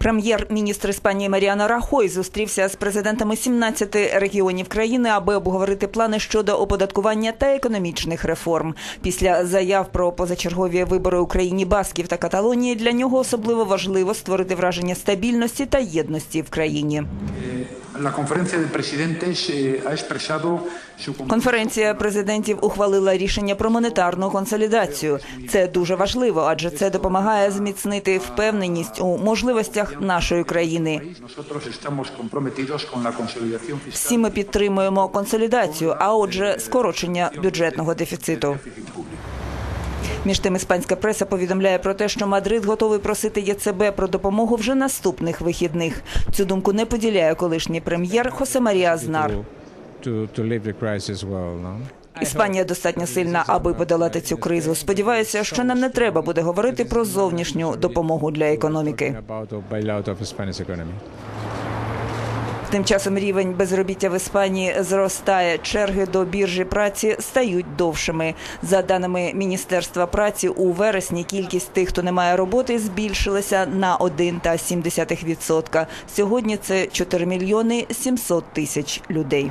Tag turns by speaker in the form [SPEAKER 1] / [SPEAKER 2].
[SPEAKER 1] Прем'єр-міністр Іспанії Маріано Рахой зустрівся з президентами 17 регіонів країни, аби обговорити плани щодо оподаткування та економічних реформ. Після заяв про позачергові вибори Україні Басків та Каталонії для нього особливо важливо створити враження стабільності та єдності в країні. Конференція президентів ухвалила рішення про монетарну консолідацію. Це дуже важливо, адже це допомагає зміцнити впевненість у можливостях нашої країни. Всі ми підтримуємо консолідацію, а отже, скорочення бюджетного дефіциту. Між тим, іспанська преса повідомляє про те, що Мадрид готовий просити ЄЦБ про допомогу вже наступних вихідних. Цю думку не поділяє колишній прем'єр Хосе Марія.
[SPEAKER 2] No?
[SPEAKER 1] Іспанія достатньо сильна, аби подолати цю кризу. Сподіваюся, що нам не треба буде говорити про зовнішню допомогу для економіки. Тим часом рівень безробіття в Іспанії зростає. Черги до біржі праці стають довшими. За даними Міністерства праці, у вересні кількість тих, хто не має роботи, збільшилася на 1,7%. Сьогодні це 4 мільйони 700 тисяч людей.